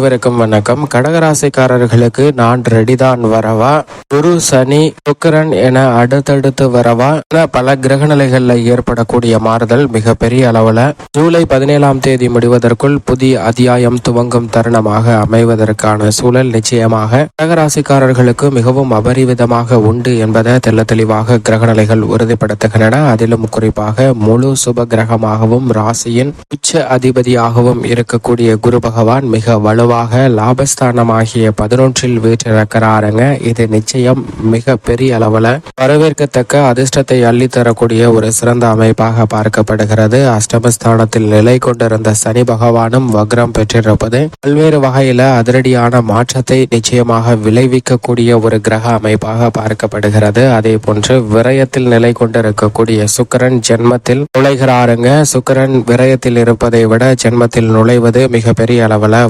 அனைவருக்கும் வணக்கம். கடகராசிக்காரர்களுக்கு நான் ரெடிதான் வரவா? குரு சனி சுக்கரன் என அடுத்தடுத்து வரவா? என பல கிரக நிலைகள்ல ஏற்படக்கூடிய மாறுதல் மிக பெரிய அளவுல. ஜூலை பதினேழாம் தேதி முடிவதற்குள் புதிய அத்தியாயம் துவங்கும் தருணமாக அமைவதற்கான சூழல் நிச்சயமாக கடகராசிக்காரர்களுக்கு மிகவும் அபரிவிதமாக உண்டு என்பதை தெல்ல தெளிவாக கிரகநிலைகள் உறுதிப்படுத்துகின்றன. அதிலும் குறிப்பாக முழு சுப கிரகமாகவும் ராசியின் உச்ச அதிபதியாகவும் இருக்கக்கூடிய குரு பகவான் மிக வலுவாக லாபஸ்தானமாகிய பதினொன்றில் வீற்றிருக்கிறாருங்க. இது நிச்சயம் மிக பெரிய அளவுல வரவேற்கத்தக்க அதிர்ஷ்டத்தை அள்ளி தரக்கூடிய ஒரு சிறந்த அமைப்பாக பார்க்கப்படுகிறது. அஷ்டமஸ்தானத்தில் நிலை கொண்டிருந்த சனி பகவானும் வக்ரம் பெற்றிருப்பது பல்வேறு வகையில அதிரடியான மாற்றத்தை நிச்சயமாக விளைவிக்கக்கூடிய ஒரு கிரக அமைப்பாக பார்க்கப்படுகிறது. அதே போன்று விரயத்தில் நிலை கொண்டிருக்கக்கூடிய சுக்கிரன் ஜென்மத்தில் நுழைகிறாருங்க. சுக்கிரன் விரயத்தில் இருப்பதை விட ஜென்மத்தில் நுழைவது மிக பெரிய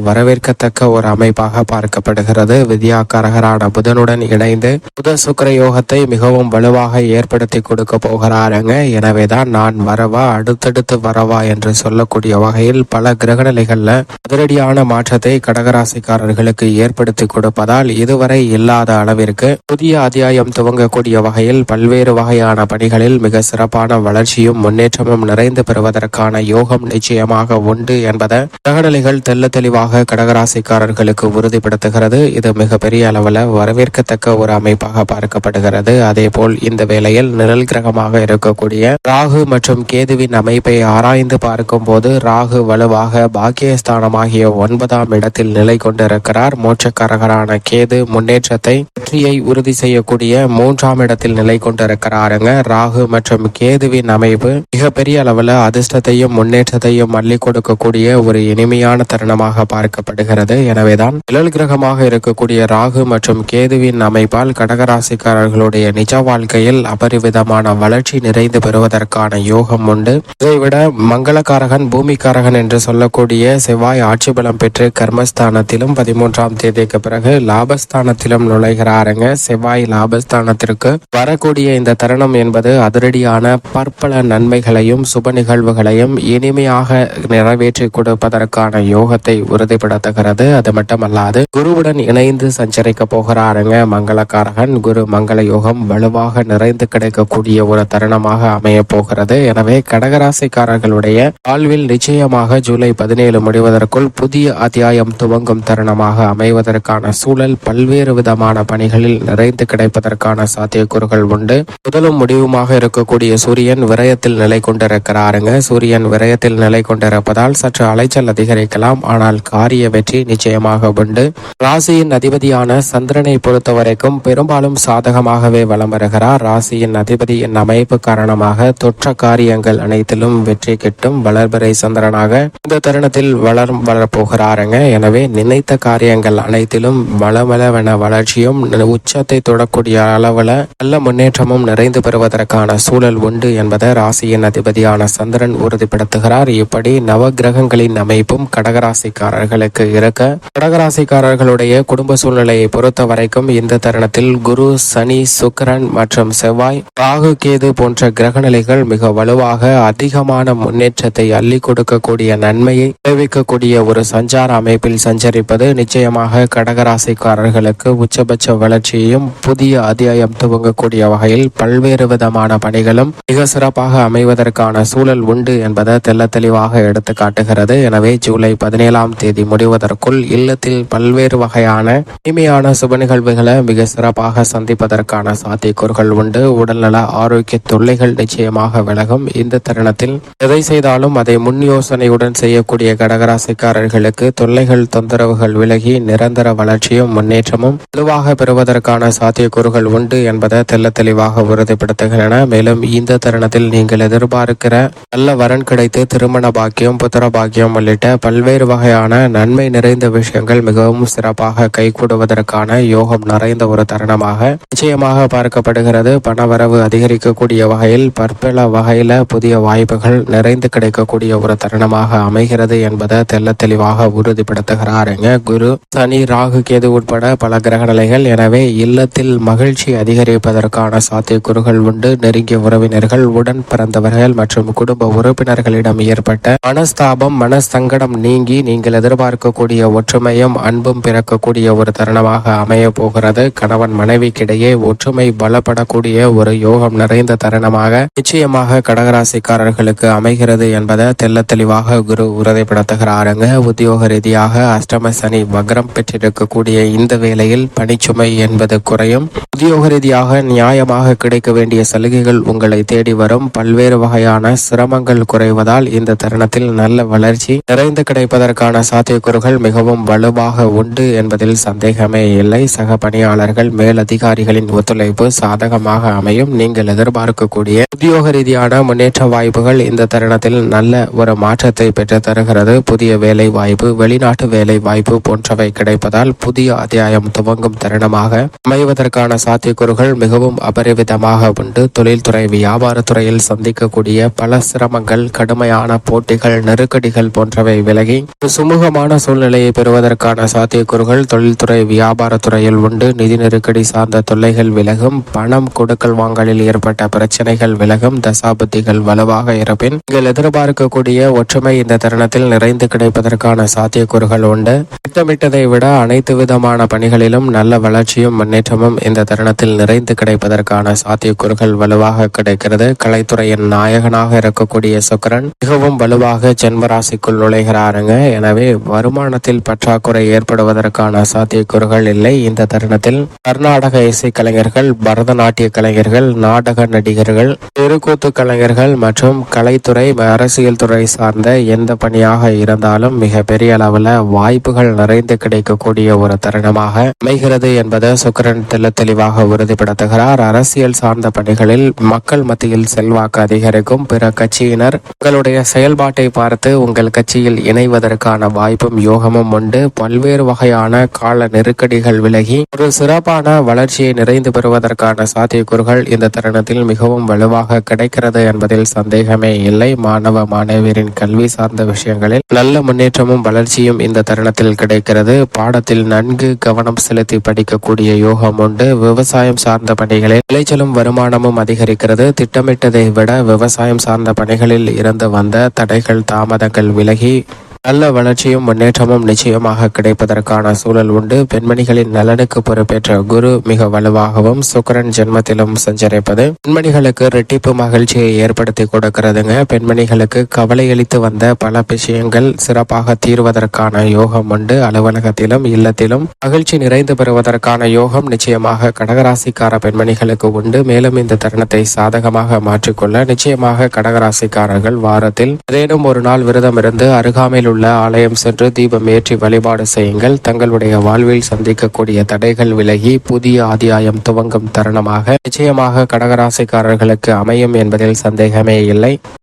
வரவேற்க வியக்கத்தக்க ஒரு அமைப்பாக பார்க்கப்படுகிறது. வித்யாக்காரகரான புதனுடன் இணைந்து புத சுக்கர யோகத்தை மிகவும் வலுவாக ஏற்படுத்தி கொடுக்க போகிறாருங்க. எனவேதான் நான் வரவா அடுத்தடுத்து வரவா என்று சொல்லக்கூடிய வகையில் பல கிரகநிலைகள்ல அதிரடியான மாற்றத்தை கடகராசிக்காரர்களுக்கு ஏற்படுத்தி கொடுப்பதால் இதுவரை இல்லாத அளவிற்கு புதிய அத்தியாயம் துவங்கக்கூடிய வகையில் பல்வேறு வகையான பணிகளில் மிக சிறப்பான வளர்ச்சியும் முன்னேற்றமும் நிறைந்து பெறுவதற்கான யோகம் நிச்சயமாக உண்டு என்பதை கிரகநிலைகள் தெல்ல தெளிவாக ராசிக்காரர்களுக்கு உறுதிப்படுத்துகிறது. இது மிகப்பெரிய அளவில் வரவேற்கத்தக்க ஒரு அமைப்பாக பார்க்கப்படுகிறது. அதே போல் இந்த வேளையில் நிழல் கிரகமாக இருக்கக்கூடிய ராகு மற்றும் கேதுவின் அமைப்பை ஆராய்ந்து பார்க்கும் போது ராகு வலுவாக பாக்கியஸ்தானமாகிய ஒன்பதாம் இடத்தில் நிலை கொண்டிருக்கிறார். மோட்சக்காரகரான கேது முன்னேற்றத்தை வெற்றியை உறுதி செய்யக்கூடிய மூன்றாம் இடத்தில் நிலை கொண்டிருக்கிறாருங்க. ராகு மற்றும் கேதுவின் அமைப்பு மிகப்பெரிய அளவில் அதிர்ஷ்டத்தையும் முன்னேற்றத்தையும் அள்ளி கொடுக்கக்கூடிய ஒரு இனிமையான தருணமாக பார்க்கப்படுகிறது. எனவேதான் நிழல் கிரகமாக இருக்கக்கூடிய ராகு மற்றும் கேதுவின் அமைப்பால் கடகராசிக்காரர்களுடைய நிஜ வாழ்க்கையில் அபரிவிதமான வளர்ச்சி நிறைந்து பெறுவதற்கான யோகம் உண்டு. இதைவிட மங்களக்காரகன் பூமிக்காரகன் என்று சொல்லக்கூடிய செவ்வாய் ஆட்சி பலம் பெற்று கர்மஸ்தானத்திலும் பதிமூன்றாம் தேதிக்கு பிறகு லாபஸ்தானத்திலும் நுழைகிறாருங்க. செவ்வாய் லாபஸ்தானத்திற்கு வரக்கூடிய இந்த தருணம் என்பது அதிரடியான பற்பல நன்மைகளையும் சுப நிகழ்வுகளையும் இனிமையாக நிறைவேற்றி கொடுப்பதற்கான யோகத்தை உறுதிப்படுத்துகிறது. அது மட்டுமல்லாது குருவுடன் இணைந்து சஞ்சரிக்க போகிறாருங்க. மங்களக்காரகன் குரு மங்கள யோகம் வலுவாக நிறைந்து கிடைக்கக்கூடிய ஒரு தருணமாக அமைய போகிறது. எனவே கடகராசிக்காரர்களுடைய வாழ்வில் நிச்சயமாக ஜூலை பதினேழு முடிவதற்குள் புதிய அத்தியாயம் துவங்கும் தருணமாக அமைவதற்கான சூழல் பல்வேறு விதமான பணிகளில் நிறைந்து கிடைப்பதற்கான சாத்தியக்கூறுகள் உண்டு. முதலும் முடிவுமாக இருக்கக்கூடிய சூரியன் விரயத்தில் நிலை கொண்டிருக்கிறாருங்க. சூரியன் விரயத்தில் நிலை கொண்டிருப்பதால் சற்று அலைச்சல் அதிகரிக்கலாம். ஆனால் காரிய வெற்றி நிச்சயமாக உண்டு. ராசியின் அதிபதியான சந்திரனை பொறுத்த வரைக்கும் பெரும்பாலும் சாதகமாகவே வலம் வருகிறார். ராசியின் அதிபதியின் அமைப்பு காரணமாக தொற்ற காரியங்கள் அனைத்திலும் வெற்றி கிட்டும் வளர்பிறை சந்திரனாக இந்த தருணத்தில் வளரும் வளரப்போகிறாருங்க எனவே நினைத்த காரியங்கள் அனைத்திலும் வளவளவென வளர்ச்சியும் உச்சத்தை தொடக்கூடிய அளவுல நல்ல முன்னேற்றமும் நிறைந்து பெறுவதற்கான சூழல் உண்டு என்பதை ராசியின் அதிபதியான சந்திரன் உறுதிப்படுத்துகிறார். இப்படி நவ கிரகங்களின் அமைப்பும் கடகராசிக்காரர்களுக்கு இருக்க கடகராசிக்காரர்களுடைய குடும்ப சூழ்நிலையை பொறுத்த வரைக்கும் இந்த தருணத்தில் குரு சனி சுக்கரன் மற்றும் செவ்வாய் ராகு கேது போன்ற கிரகநிலைகள் மிக வலுவாக அதிகமான முன்னேற்றத்தை அள்ளி கொடுக்கக்கூடிய நன்மையை விளைவிக்கக்கூடிய ஒரு சஞ்சார அமைப்பில் சஞ்சரிப்பது நிச்சயமாக கடகராசிக்காரர்களுக்கு உச்சபட்ச வளர்ச்சியையும் புதிய அத்தியாயம் துவங்கக்கூடிய வகையில் பல்வேறு விதமான பணிகளும் மிக சிறப்பாக அமைவதற்கான சூழல் உண்டு என்பதை தெல்ல தெளிவாக எடுத்து காட்டுகிறது எனவே ஜூலை பதினேழாம் தேதி முடிவதற்குள் இல்லத்தில் பல்வேறு வகையான இனிமையான சுப நிகழ்வுகளை மிக சிறப்பாக சந்திப்பதற்கான சாத்தியக்கூறுகள் உண்டு. உடல்நல ஆரோக்கிய தொல்லைகள் நிச்சயமாக விலகும். இந்த தருணத்தில் எதை செய்தாலும் அதை முன் யோசனையுடன் செய்யக்கூடிய கடகராசிக்காரர்களுக்கு தொல்லைகள் தொந்தரவுகள் விலகி நிரந்தர வளர்ச்சியும் முன்னேற்றமும் வலுவாக பெறுவதற்கான சாத்தியக்கூறுகள் உண்டு என்பதை தெல்ல தெளிவாக உறுதிப்படுத்துகின்றன. மேலும் இந்த தருணத்தில் நீங்கள் எதிர்பார்க்கிற நல்ல வரன் கிடைத்து திருமண பாக்கியம் புத்திர பாக்கியம் உள்ளிட்ட பல்வேறு வகையான நன்மை நிறைந்த விஷயங்கள் மிகவும் சிறப்பாக கைகூடுவதற்கான யோகம் நிறைந்த ஒரு தருணமாக நிச்சயமாக பார்க்கப்படுகிறது. பணவரவு அதிகரிக்கக்கூடிய வகையில் பற்பல வகையில புதிய வாய்ப்புகள் நிறைந்து கிடைக்கக்கூடிய ஒரு தருணமாக அமைகிறது என்பதை தெல்ல தெளிவாக உறுதிப்படுத்துகிறாருங்க குரு. சனி ராகு கேது உட்பட பல கிரக நிலைகள் எனவே இல்லத்தில் மகிழ்ச்சி அதிகரிப்பதற்கான சாத்தியக்கூறுகள் உண்டு. நெருங்கிய உறவினர்கள் உடன் பிறந்தவர்கள் மற்றும் குடும்ப உறுப்பினர்களிடம் ஏற்பட்ட மனஸ்தாபம் மனசங்கடம் நீங்கி நீங்கள் எதிர்பார்க்க பிறக்கக்கூடிய ஒற்றுமையும் அன்பும் பிறக்கக்கூடிய ஒரு தருணமாக அமைய போகிறது. கணவன் மனைவிக்கிடையே ஒற்றுமை பலப்படக்கூடிய ஒரு யோகம் நிறைந்த தருணமாக நிச்சயமாக கடகராசிக்காரர்களுக்கு அமைகிறது என்பதை தெல்ல தெளிவாக குரு உறுதிப்படுத்துகிறாருங்க. உத்தியோக ரீதியாக அஷ்டம சனி வக்ரம் பெற்றிருக்கக்கூடிய இந்த வேளையில் பணிச்சுமை என்பது குறையும். உத்தியோக ரீதியாக நியாயமாக கிடைக்க வேண்டிய சலுகைகள் உங்களை தேடி வரும். பல்வேறு வகையான சிரமங்கள் குறைவதால் இந்த தருணத்தில் நல்ல வளர்ச்சி நிறைந்து கிடைப்பதற்கான சாத்தியக்கூறுகள் மிகவும் வலுவாக உண்டு என்பதில் சந்தேகமே இல்லை. சக பணியாளர்கள் மேலதிகாரிகளின் ஒத்துழைப்பு சாதகமாக அமையும். நீங்கள் எதிர்பார்க்கக்கூடிய உத்தியோக ரீதியான முன்னேற்ற வாய்ப்புகள் இந்த தருணத்தில் நல்ல ஒரு மாற்றத்தை பெற்று தருகிறது. புதிய வேலை வாய்ப்பு வெளிநாட்டு வேலை வாய்ப்பு போன்றவை கிடைப்பதால் புதிய அத்தியாயம் துவங்கும் தருணமாக அமைவதற்கான சாத்தியக்கூறுகள் மிகவும் அபரிவிதமாக உண்டு. தொழில்துறை வியாபாரத்துறையில் சந்திக்கக்கூடிய பல சிரமங்கள் கடுமையான போட்டிகள் நெருக்கடிகள் போன்றவை விலகி சுமூகமான சுமூகமான சூழ்நிலையை பெறுவதற்கான சாத்தியக்கூறுகள் தொழில்துறை வியாபாரத்துறையில் உண்டு. நிதி நெருக்கடி சார்ந்த தொல்லைகள் விலகும். பணம் கொடுக்கல் வாங்கலில் ஏற்பட்ட பிரச்சனைகள் விலகும். தசாபுத்திகள் வலுவாக இருப்பின் நீங்கள் எதிர்பார்க்கக்கூடிய ஒற்றுமை இந்த தருணத்தில் நிறைந்து கிடைப்பதற்கான சாத்தியக்கூறுகள் உண்டு. திட்டமிட்டதை விட அனைத்து விதமான பணிகளிலும் நல்ல வளர்ச்சியும் முன்னேற்றமும் இந்த தருணத்தில் நிறைந்து கிடைப்பதற்கான சாத்தியக்கூறுகள் வலுவாக கிடைக்கிறது. கலைத்துறையின் நாயகனாக இருக்கக்கூடிய சுக்கரன் மிகவும் வலுவாக ஜென்மராசிக்குள் நுழைகிறாருங்க. எனவே வருமானத்தில் பற்றாக்குறை ஏற்படுவதற்கான சாத்தியக்கூறுகள் இல்லை. இந்த தருணத்தில் கர்நாடக இசை கலைஞர்கள் பரதநாட்டிய கலைஞர்கள் நாடக நடிகர்கள் தெருக்கூத்து கலைஞர்கள் மற்றும் கலைத்துறை அரசியல் துறை சார்ந்த எந்த பணியாக இருந்தாலும் மிக பெரிய அளவில் வாய்ப்புகள் நிறைந்து கிடைக்கக்கூடிய ஒரு தருணமாக அமைகிறது என்பதை சுக்கரன் தெல்ல தெளிவாக உறுதிப்படுத்துகிறார். அரசியல் சார்ந்த பணிகளில் மக்கள் மத்தியில் செல்வாக்கு அதிகரிக்கும். பிற கட்சியினர் உங்களுடைய செயல்பாட்டை பார்த்து உங்கள் கட்சியில் இணைவதற்கான வாய்ப்பும் யோகமும் உண்டு. பல்வேறு வகையான கால நெருக்கடிகள் விலகி ஒரு சிறப்பான வளர்ச்சியை நிறைந்து பெறுவதற்கான சாத்தியக்கூறுகள் இந்த தருணத்தில் மிகவும் வலுவாக கிடைக்கிறது என்பதில் சந்தேகமே இல்லை. மாணவ மாணவியரின் கல்வி சார்ந்த விஷயங்களில் நல்ல முன்னேற்றமும் வளர்ச்சியும் இந்த தருணத்தில் கிடைக்கிறது. பாடத்தில் நன்கு கவனம் செலுத்தி படிக்கக்கூடிய யோகம் உண்டு. விவசாயம் சார்ந்த பணிகளில் விளைச்சலும் வருமானமும் அதிகரிக்கிறது. திட்டமிட்டதை விட விவசாயம் சார்ந்த பணிகளில் இருந்து வந்த தடைகள் தாமதங்கள் விலகி நல்ல வளர்ச்சியும் முன்னேற்றமும் நிச்சயமாக கிடைப்பதற்கான சூழல் உண்டு. பெண்மணிகளின் நலனுக்கு பொறுப்பேற்ற குரு மிக வலுவாகவும் சுக்கரன் ஜென்மத்திலும் சஞ்சரிப்பது பெண்மணிகளுக்கு ரெட்டிப்பு மகிழ்ச்சியை ஏற்படுத்தி கொடுக்கிறதுங்க. பெண்மணிகளுக்கு கவலையளித்து வந்த பல விஷயங்கள் சிறப்பாக தீர்வதற்கான யோகம் உண்டு. அலுவலகத்திலும் இல்லத்திலும் மகிழ்ச்சி நிறைந்து பெறுவதற்கான யோகம் நிச்சயமாக கடகராசிக்கார பெண்மணிகளுக்கு உண்டு. மேலும் இந்த தருணத்தை சாதகமாக மாற்றிக்கொள்ள நிச்சயமாக கடகராசிக்காரர்கள் வாரத்தில் ஏதேனும் ஒரு நாள் விரதம் இருந்து அருகாமையில் உள்ள ஆலயம் சென்று தீபம் ஏற்றி வழிபாடு செய்யுங்கள். தங்களுடைய வாழ்வில் சந்திக்கக்கூடிய தடைகள் விலகி புதிய அத்தியாயம் துவங்கும் தருணமாக நிச்சயமாக கடகராசிக்காரர்களுக்கு அமையும் என்பதில் சந்தேகமே இல்லை.